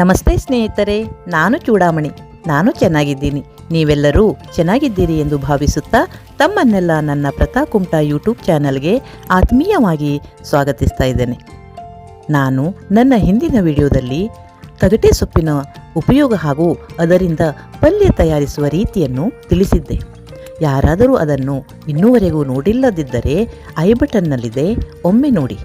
ನಮಸ್ತೆ ಸ್ನೇಹಿತರೆ, ನಾನು ಚೂಡಾಮಣಿ. ನಾನು ಚೆನ್ನಾಗಿದ್ದೀನಿ. ನೀವೆಲ್ಲರೂ ಚೆನ್ನಾಗಿದ್ದೀರಿ ಎಂದು ಭಾವಿಸುತ್ತಾ ತಮ್ಮನ್ನೆಲ್ಲ ನನ್ನ ಪ್ರತಾ ಕುಮಟಾ ಯೂಟ್ಯೂಬ್ ಚಾನಲ್ಗೆ ಆತ್ಮೀಯವಾಗಿ ಸ್ವಾಗತಿಸ್ತಾ ಇದ್ದೇನೆ. ನಾನು ನನ್ನ ಹಿಂದಿನ ವಿಡಿಯೋದಲ್ಲಿ ತಗಟೆ ಸೊಪ್ಪಿನ ಉಪಯೋಗ ಹಾಗೂ ಅದರಿಂದ ಪಲ್ಯ ತಯಾರಿಸುವ ರೀತಿಯನ್ನು ತಿಳಿಸಿದ್ದೆ. ಯಾರಾದರೂ ಅದನ್ನು ಇನ್ನೂವರೆಗೂ ನೋಡಿಲ್ಲದಿದ್ದರೆ ಐ ಬಟನ್ನಲ್ಲಿದೆ ಒಮ್ಮೆ ನೋಡಿ.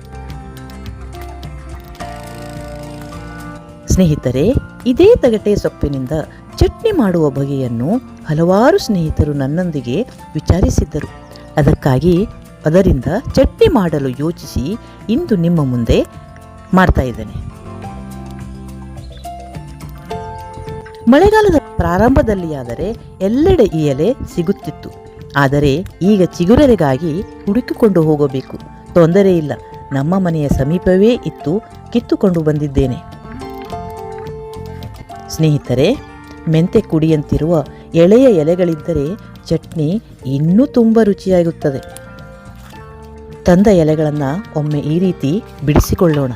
ಸ್ನೇಹಿತರೆ, ಇದೇ ತಗಟೆ ಸೊಪ್ಪಿನಿಂದ ಚಟ್ನಿ ಮಾಡುವ ಬಗೆಯನ್ನು ಹಲವಾರು ಸ್ನೇಹಿತರು ನನ್ನೊಂದಿಗೆ ವಿಚಾರಿಸಿದ್ದರು. ಅದಕ್ಕಾಗಿ ಅದರಿಂದ ಚಟ್ನಿ ಮಾಡಲು ಯೋಚಿಸಿ ಇಂದು ನಿಮ್ಮ ಮುಂದೆ ಮಾಡ್ತಾ ಇದ್ದೇನೆ. ಮಳೆಗಾಲದ ಪ್ರಾರಂಭದಲ್ಲಿಯಾದರೆ ಎಲ್ಲೆಡೆ ಈ ಎಲೆ ಸಿಗುತ್ತಿತ್ತು. ಆದರೆ ಈಗ ಚಿಗುರೆಗಾಗಿ ಹುಡುಕಿಕೊಂಡು ಹೋಗಬೇಕು. ತೊಂದರೆ ಇಲ್ಲ. ನಮ್ಮ ಮನೆಯ ಸಮೀಪವೇ ಇತ್ತು. ಕಿತ್ತುಕೊಂಡು ಬಂದಿದ್ದೇನೆ. ಸ್ನೇಹಿತರೆ, ಮೆಂತೆ ಕುಡಿಯಂತಿರುವ ಎಳೆಯ ಎಲೆಗಳಿದ್ದರೆ ಚಟ್ನಿ ಇನ್ನೂ ತುಂಬ ರುಚಿಯಾಗುತ್ತದೆ ತಂದ ಎಲೆಗಳನ್ನು ಒಮ್ಮೆ ಈ ರೀತಿ ಬಿಡಿಸಿಕೊಳ್ಳೋಣ.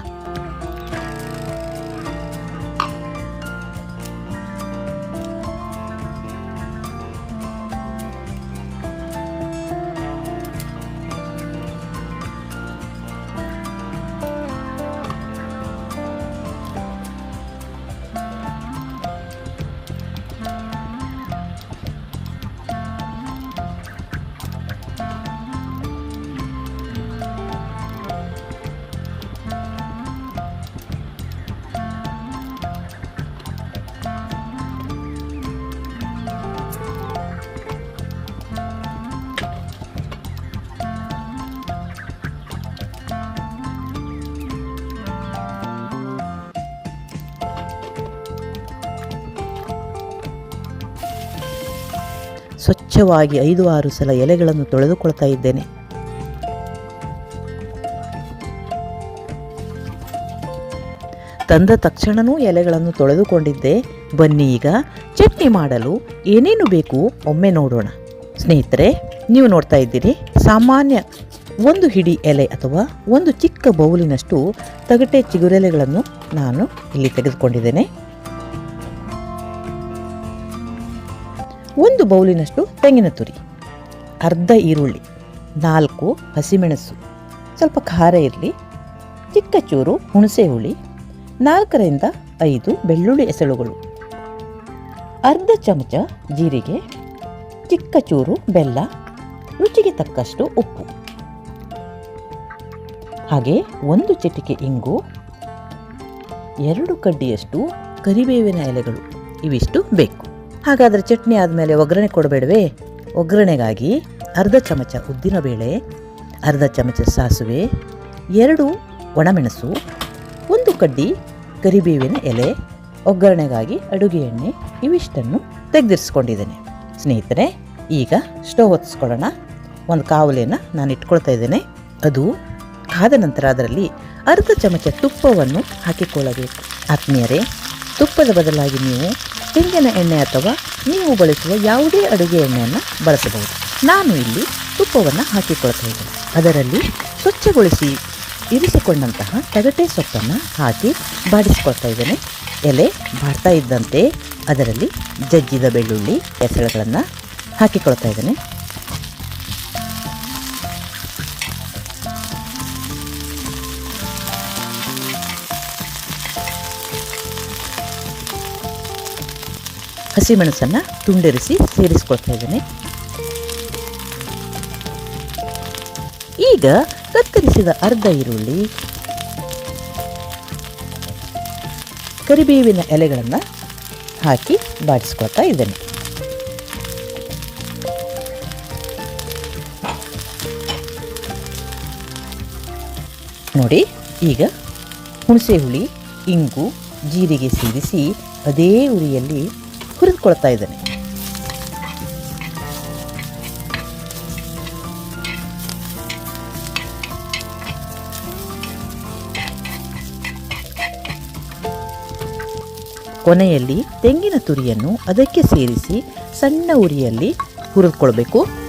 ಸ್ವಚ್ಛವಾಗಿ ಐದು ಆರು ಸಲ ಎಲೆಗಳನ್ನು ತೊಳೆದುಕೊಳ್ತಾ ಇದ್ದೇನೆ. ತಂದ ತಕ್ಷಣವೂ ಎಲೆಗಳನ್ನು ತೊಳೆದುಕೊಂಡಿದ್ದೆ. ಬನ್ನಿ ಈಗ, ಚಟ್ನಿ ಮಾಡಲು ಏನೇನು ಬೇಕು ಒಮ್ಮೆ ನೋಡೋಣ. ಸ್ನೇಹಿತರೆ, ನೀವು ನೋಡ್ತಾ ಇದ್ದೀರಿ, ಸಾಮಾನ್ಯ ಒಂದು ಹಿಡಿ ಎಲೆ ಅಥವಾ ಒಂದು ಚಿಕ್ಕ ಬೌಲಿನಷ್ಟು ತಗಟೆ ಚಿಗುರೆಲೆಗಳನ್ನು ನಾನು ಇಲ್ಲಿ ತೆಗೆದುಕೊಂಡಿದ್ದೇನೆ. ಒಂದು ಬೌಲಿನಷ್ಟು ತೆಂಗಿನ ತುರಿ, ಅರ್ಧ ಈರುಳ್ಳಿ, ನಾಲ್ಕು ಹಸಿಮೆಣಸು, ಸ್ವಲ್ಪ ಖಾರ ಇರಲಿ, ಚಿಕ್ಕ ಚೂರು ಹುಣಸೆ ಹುಳಿ, ನಾಲ್ಕರಿಂದ ಐದು ಬೆಳ್ಳುಳ್ಳಿ ಎಸಳುಗಳು ಅರ್ಧ ಚಮಚ ಜೀರಿಗೆ, ಚಿಕ್ಕ ಚೂರು ಬೆಲ್ಲ, ರುಚಿಗೆ ತಕ್ಕಷ್ಟು ಉಪ್ಪು. ಹಾಗೆ ಒಂದು ಚಿಟಿಕೆ ಇಂಗು, ಎರಡು ಕಡ್ಡಿಯಷ್ಟು ಕರಿಬೇವಿನ ಎಲೆಗಳು, ಇವಿಷ್ಟು ಬೇಕು. ಹಾಗಾದರೆ ಚಟ್ನಿ ಆದಮೇಲೆ ಒಗ್ಗರಣೆ ಕೊಡಬೇಡವೇ? ಒಗ್ಗರಣೆಗಾಗಿ ಅರ್ಧ ಚಮಚ ಉದ್ದಿನಬೇಳೆ ಅರ್ಧ ಚಮಚ ಸಾಸಿವೆ, ಎರಡು ಒಣಮೆಣಸು, ಒಂದು ಕಡ್ಡಿ ಕರಿಬೇವಿನ ಎಲೆ, ಒಗ್ಗರಣೆಗಾಗಿ ಅಡುಗೆ ಎಣ್ಣೆ ಇವಿಷ್ಟನ್ನು ತೆಗೆದಿರಿಸ್ಕೊಂಡಿದ್ದೇನೆ. ಸ್ನೇಹಿತರೆ, ಈಗ ಸ್ಟವ್ ಹೊತ್ತಿಸ್ಕೊಳ್ಳೋಣ ಒಂದು ಕಾವಲಿಯನ್ನು ನಾನು ಇಟ್ಕೊಳ್ತಾ ಇದ್ದೇನೆ. ಅದು ಕಾದ ನಂತರ ಅದರಲ್ಲಿ ಅರ್ಧ ಚಮಚ ತುಪ್ಪವನ್ನು ಹಾಕಿಕೊಳ್ಳಬೇಕು. ಆತ್ಮೀಯರೇ ತುಪ್ಪದ ಬದಲಾಗಿ ನೀವು ತೆಂಗಿನ ಎಣ್ಣೆ ಅಥವಾ ನೀವು ಬಳಸುವ ಯಾವುದೇ ಅಡುಗೆ ಎಣ್ಣೆಯನ್ನು ಬಳಸಬಹುದು. ನಾನು ಇಲ್ಲಿ ತುಪ್ಪವನ್ನು ಹಾಕಿಕೊಳ್ತಾ ಇದ್ದೇನೆ. ಅದರಲ್ಲಿ ಸ್ವಚ್ಛಗೊಳಿಸಿ ಇರಿಸಿಕೊಂಡಂತಹ ತಗಟೆ ಸೊಪ್ಪನ್ನು ಹಾಕಿ ಬಾಡಿಸಿಕೊಳ್ತಾ ಇದ್ದೇನೆ. ಎಲೆ ಬಾಡ್ತಾ ಇದ್ದಂತೆ ಅದರಲ್ಲಿ ಜಜ್ಜಿದ ಬೆಳ್ಳುಳ್ಳಿ, ಹೆಸರುಗಳನ್ನು ಹಾಕಿಕೊಳ್ತಾ ಇದ್ದೇನೆ. ಹಸಿಮೆಣಸನ್ನು ತುಂಡರಿಸಿ ಸೇರಿಸ್ಕೊಳ್ತಾ ಇದ್ದೇನೆ. ಈಗ ಕತ್ತರಿಸಿದ ಅರ್ಧ ಈರುಳ್ಳಿ, ಕರಿಬೇವಿನ ಎಲೆಗಳನ್ನು ಹಾಕಿ ಬಾಡಿಸ್ಕೊಳ್ತಾ ಇದ್ದೇನೆ. ನೋಡಿ, ಈಗ ಹುಣಸೆ ಹುಳಿ, ಇಂಗು, ಜೀರಿಗೆ ಸೇರಿಸಿ ಅದೇ ಉರಿಯಲ್ಲಿ ಹುರಿದುಕೊಳ್ತಾ ಇದ್ದೇನೆ. ಕೊನೆಯಲ್ಲಿ ತೆಂಗಿನ ತುರಿಯನ್ನು ಅದಕ್ಕೆ ಸೇರಿಸಿ ಸಣ್ಣ ಉರಿಯಲ್ಲಿ ಹುರಿದುಕೊಳ್ಬೇಕು.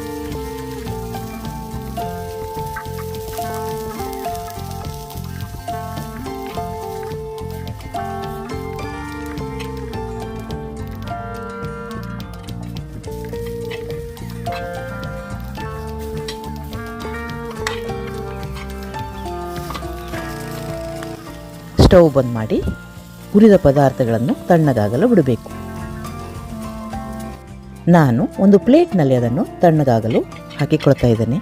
ಸ್ಟವ್ ಬಂದ್ ಮಾಡಿ ಹುರಿದ ಪದಾರ್ಥಗಳನ್ನು ತಣ್ಣಗಾಗಲು ಬಿಡಬೇಕು. ನಾನು ಒಂದು ಪ್ಲೇಟ್ನಲ್ಲಿ ಅದನ್ನು ತಣ್ಣಗಾಗಲು ಹಾಕಿಕೊಳ್ತಾ ಇದ್ದೇನೆ.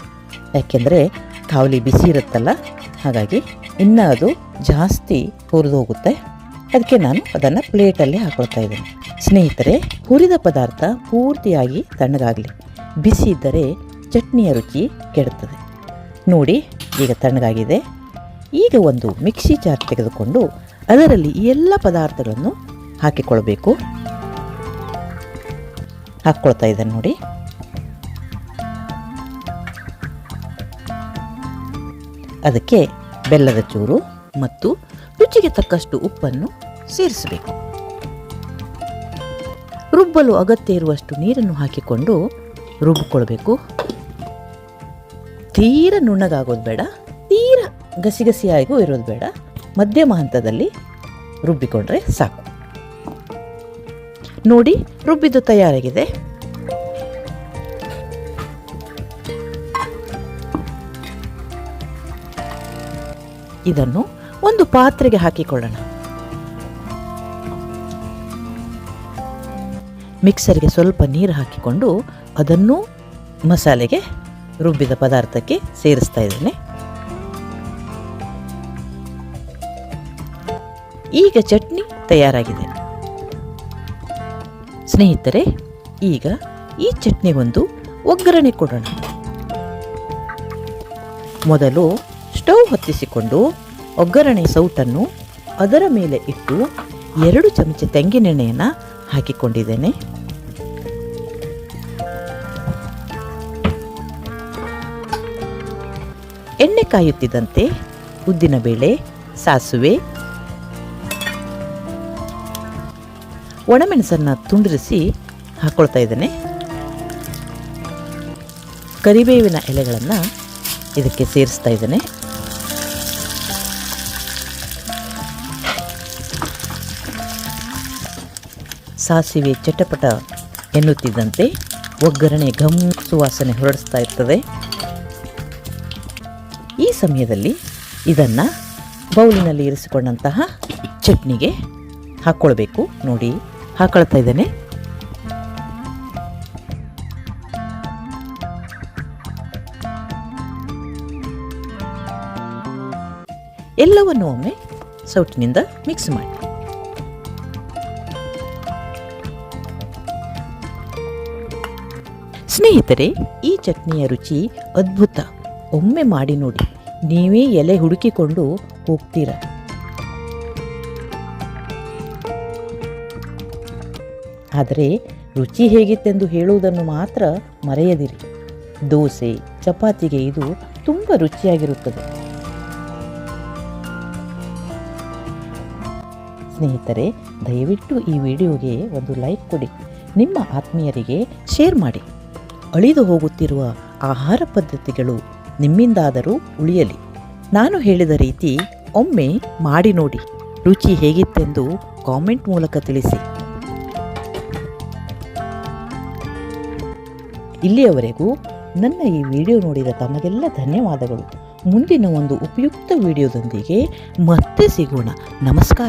ಯಾಕೆಂದರೆ ಕಾವಲಿ ಬಿಸಿ ಇರುತ್ತಲ್ಲ, ಹಾಗಾಗಿ ಇನ್ನೂ ಅದು ಜಾಸ್ತಿ ಹುರಿದು ಹೋಗುತ್ತೆ ಅದಕ್ಕೆ ನಾನು ಅದನ್ನು ಪ್ಲೇಟಲ್ಲಿ ಹಾಕೊಳ್ತಾ ಇದ್ದೇನೆ. ಸ್ನೇಹಿತರೆ, ಹುರಿದ ಪದಾರ್ಥ ಪೂರ್ತಿಯಾಗಿ ತಣ್ಣಗಾಗಲಿ. ಬಿಸಿ ಇದ್ದರೆ ಚಟ್ನಿಯ ರುಚಿ ಕೆಡುತ್ತದೆ. ನೋಡಿ, ಈಗ ತಣ್ಣಗಾಗಿದೆ. ಈಗ ಒಂದು ಮಿಕ್ಸಿ ಜಾರ್ ತೆಗೆದುಕೊಂಡು ಅದರಲ್ಲಿ ಈ ಎಲ್ಲ ಪದಾರ್ಥಗಳನ್ನು ಹಾಕಿಕೊಳ್ಳಬೇಕು. ಹಾಕ್ಕೊಳ್ತಾ ಇದ್ದಾರೆ ನೋಡಿ. ಅದಕ್ಕೆ ಬೆಲ್ಲದ ಚೂರು ಮತ್ತು ರುಚಿಗೆ ತಕ್ಕಷ್ಟು ಉಪ್ಪನ್ನು ಸೇರಿಸಬೇಕು. ರುಬ್ಬಲು ಅಗತ್ಯ ಇರುವಷ್ಟು ನೀರನ್ನು ಹಾಕಿಕೊಂಡು ರುಬ್ಬಿಕೊಳ್ಬೇಕು ತೀರ ನುಣ್ಣಗಾಗೋದು ಬೇಡ. ಗಸಿಗಸಿಯಾಗೂ ಇರೋದು ಬೇಡ. ಮಧ್ಯಮ ಹಂತದಲ್ಲಿ ರುಬ್ಬಿಕೊಂಡ್ರೆ ಸಾಕು. ನೋಡಿ, ರುಬ್ಬಿದ್ದು ತಯಾರಾಗಿದೆ. ಇದನ್ನು ಒಂದು ಪಾತ್ರೆಗೆ ಹಾಕಿಕೊಳ್ಳೋಣ. ಮಿಕ್ಸರ್ಗೆ ಸ್ವಲ್ಪ ನೀರು ಹಾಕಿಕೊಂಡು ಅದನ್ನು ಮಸಾಲೆಗೆ ರುಬ್ಬಿದ ಪದಾರ್ಥಕ್ಕೆ ಸೇರಿಸ್ತಾ ಇದ್ದೇನೆ. ಈಗ ಚಟ್ನಿ ತಯಾರಾಗಿದೆ. ಸ್ನೇಹಿತರೆ, ಈಗ ಈ ಚಟ್ನಿಗೊಂದು ಒಗ್ಗರಣೆ ಕೊಡೋಣ. ಮೊದಲು ಸ್ಟವ್ ಹೊತ್ತಿಸಿಕೊಂಡು ಒಗ್ಗರಣೆ ಸೌಟನ್ನು ಅದರ ಮೇಲೆ ಇಟ್ಟು ಎರಡು ಚಮಚ ತೆಂಗಿನೆಣ್ಣೆಯನ್ನು ಹಾಕಿಕೊಂಡಿದ್ದೇನೆ. ಎಣ್ಣೆ ಕಾಯುತ್ತಿದ್ದಂತೆ ಉದ್ದಿನಬೇಳೆ ಸಾಸುವೆ ಒಣಮೆಣಸನ್ನು ತುಂಡರಿಸಿ ಹಾಕ್ಕೊಳ್ತಾ ಇದ್ದೇನೆ. ಕರಿಬೇವಿನ ಎಲೆಗಳನ್ನು ಇದಕ್ಕೆ ಸೇರಿಸ್ತಾ ಇದ್ದೇನೆ. ಸಾಸಿವೆ ಚಟಪಟ ಎನ್ನುತ್ತಿದ್ದಂತೆ ಒಗ್ಗರಣೆ ಘಮ್ ಸುವಾಸನೆ ಹೊರಡಿಸ್ತಾ ಇರ್ತದೆ. ಈ ಸಮಯದಲ್ಲಿ ಇದನ್ನು ಬೌಲಿನಲ್ಲಿ ಇರಿಸಿಕೊಂಡಂತಹ ಚಟ್ನಿಗೆ ಹಾಕ್ಕೊಳ್ಬೇಕು ನೋಡಿ. ಹಾಕೊಳ್ತಾ ಇದ್ದೇನೆ. ಎಲ್ಲವನ್ನು ಒಮ್ಮೆ ಸೌಟಿನಿಂದ ಮಿಕ್ಸ್ ಮಾಡಿ. ಸ್ನೇಹಿತರೆ, ಈ ಚಟ್ನಿಯ ರುಚಿ ಅದ್ಭುತ. ಒಮ್ಮೆ ಮಾಡಿ ನೋಡಿ. ನೀವೇ ಎಲೆ ಹುಡುಕಿಕೊಂಡು ಹೋಗ್ತೀರ? ಆದರೆ ರುಚಿ ಹೇಗಿತ್ತೆಂದು ಹೇಳುವುದನ್ನು ಮಾತ್ರ ಮರೆಯದಿರಿ. ದೋಸೆ, ಚಪಾತಿಗೆ ಇದು ತುಂಬ ರುಚಿಯಾಗಿರುತ್ತದೆ. ಸ್ನೇಹಿತರೆ, ದಯವಿಟ್ಟು ಈ ವಿಡಿಯೋಗೆ ಒಂದು ಲೈಕ್ ಕೊಡಿ. ನಿಮ್ಮ ಆತ್ಮೀಯರಿಗೆ ಶೇರ್ ಮಾಡಿ. ಅಳಿದು ಹೋಗುತ್ತಿರುವ ಆಹಾರ ಪದ್ಧತಿಗಳು ನಿಮ್ಮಿಂದಾದರೂ ಉಳಿಯಲಿ. ನಾನು ಹೇಳಿದ ರೀತಿ ಒಮ್ಮೆ ಮಾಡಿ ನೋಡಿ. ರುಚಿ ಹೇಗಿತ್ತೆಂದು ಕಾಮೆಂಟ್ ಮೂಲಕ ತಿಳಿಸಿ. ಇಲ್ಲಿಯವರೆಗೂ ನನ್ನ ಈ ವಿಡಿಯೋ ನೋಡಿದ ತಮಗೆಲ್ಲ ಧನ್ಯವಾದಗಳು. ಮುಂದಿನ ಒಂದು ಉಪಯುಕ್ತ ವಿಡಿಯೋದೊಂದಿಗೆ ಮತ್ತೆ ಸಿಗೋಣ. ನಮಸ್ಕಾರ.